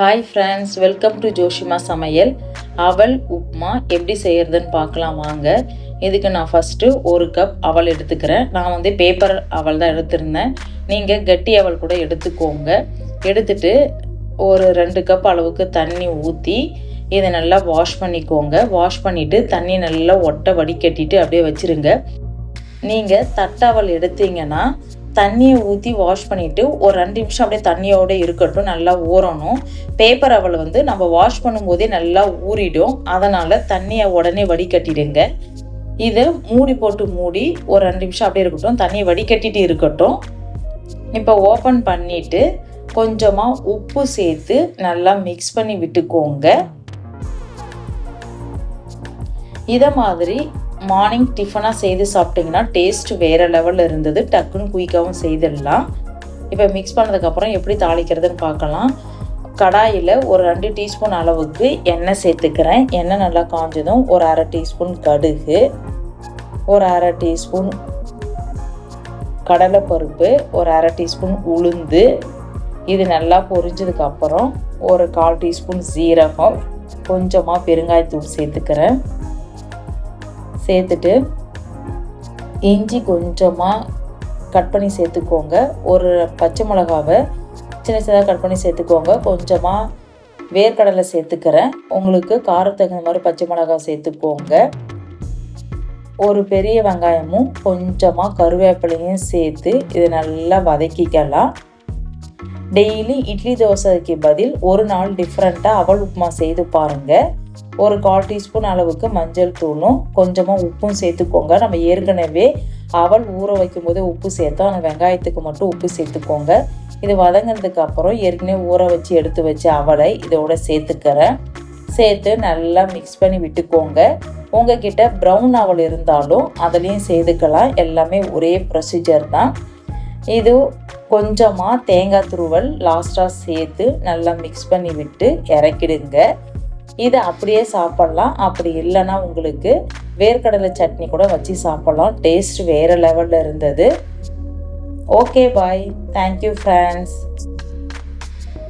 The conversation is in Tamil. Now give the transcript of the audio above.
Hi friends welcome to Joshima சமையல் அவல் உப்புமா எப்படி செய்கிறதுன்னு பார்க்கலாம் வாங்க. இதுக்கு நான் ஃபஸ்ட்டு ஒரு கப் அவல் எடுத்துக்கிறேன். நான் வந்து பேப்பர் அவல் தான் எடுத்திருந்தேன். நீங்கள் கட்டி அவல் கூட எடுத்துக்கோங்க. எடுத்துட்டு ஒரு ரெண்டு கப் அளவுக்கு தண்ணி ஊற்றி இதை நல்லா வாஷ் பண்ணிக்கோங்க. வாஷ் பண்ணிவிட்டு தண்ணி நல்லா ஒட்டை வடிகட்டிட்டு அப்படியே வச்சுருங்க. நீங்கள் தட்டாவல் எடுத்தீங்கன்னா தண்ணியை ஊற்றி வாஷ் பண்ணிவிட்டு ஒரு ரெண்டு நிமிஷம் அப்படியே தண்ணியோடு இருக்கட்டும் நல்லா ஊறணும். பேப்பர் அவள் வந்து நம்ம வாஷ் பண்ணும்போதே நல்லா ஊறிடும். அதனால் தண்ணியை உடனே வடிகட்டிடுங்க. இதை மூடி போட்டு மூடி ஒரு ரெண்டு நிமிஷம் அப்படியே இருக்கட்டும். தண்ணியை வடிகட்டிட்டு இருக்கட்டும். இப்போ ஓப்பன் பண்ணிவிட்டு கொஞ்சமாக உப்பு சேர்த்து நல்லா மிக்ஸ் பண்ணி விட்டுக்கோங்க. இதை மாதிரி மார்னிங் டிஃபனாக செய்து சாப்பிட்டிங்கன்னா டேஸ்ட் வேறு லெவலில் இருந்தது. டக்குன்னு குயிக்காகவும் செய்திடலாம். இப்போ மிக்ஸ் பண்ணதுக்கப்புறம் எப்படி தாளிக்கிறதுன்னு பார்க்கலாம். கடாயில் ஒரு ரெண்டு டீஸ்பூன் அளவுக்கு எண்ணெய் சேர்த்துக்கிறேன். எண்ணெய் நல்லா காஞ்சதும் ஒரு அரை டீஸ்பூன் கடுகு ஒரு அரை டீஸ்பூன் கடலைப்பருப்பு ஒரு அரை டீஸ்பூன் உளுந்து. இது நல்லா பொரிஞ்சதுக்கப்புறம் ஒரு கால் டீஸ்பூன் சீரகம். கொஞ்சமாக பெருங்காயத்தூள் சேர்த்துக்கிறேன். சேர்த்துட்டு இஞ்சி கொஞ்சமாக கட் பண்ணி சேர்த்துக்கோங்க. ஒரு பச்சை மிளகாவை சின்ன சின்னதாக கட் பண்ணி சேர்த்துக்கோங்க. கொஞ்சமாக வேர்க்கடலை சேர்த்துக்கிறேன். உங்களுக்கு காரத்துக்கு தகுந்த மாதிரி பச்சை மிளகா சேர்த்துக்கோங்க. ஒரு பெரிய வெங்காயமும் கொஞ்சமாக கருவேப்பிலையும் சேர்த்து இதை நல்லா வதக்கிக்கலாம். டெய்லி இட்லி தோசைக்கு பதில் ஒரு நாள் டிஃப்ரெண்ட்டாக அவல் உப்புமா செய்து பாருங்கள் ஒரு கால் டீஸ்பூன் அளவுக்கு மஞ்சள் தூளும் கொஞ்சமாக உப்பும் சேர்த்துக்கோங்க. நம்ம ஏற்கனவே அவல் ஊற வைக்கும் போதே உப்பு சேர்த்தோம். அந்த வெங்காயத்துக்கு மட்டும் உப்பு சேர்த்துக்கோங்க. இது வதங்கினதுக்கு அப்புறம் ஏற்கனவே ஊற வச்சு எடுத்து வச்ச அவலை இதோட சேர்த்துக்கிறேன். சேர்த்து நல்லா மிக்ஸ் பண்ணி விட்டுக்கோங்க. உங்ககிட்ட ப்ரௌன் அவல் இருந்தாலும் அதுலேயும் சேர்த்துக்கலாம். எல்லாமே ஒரே ப்ரொசீஜர் தான். இது கொஞ்சமாக தேங்காய் துருவல் லாஸ்ட்டாக சேர்த்து நல்லா மிக்ஸ் பண்ணி விட்டு இறக்கிடுங்க. இதை அப்படியே சாப்பிட்லாம். அப்படி இல்லைன்னா உங்களுக்கு வேர்க்கடலை சட்னி கூட வச்சு சாப்பிட்லாம். டேஸ்ட் வேறு லெவலில் இருந்தது. Okay bye thank you friends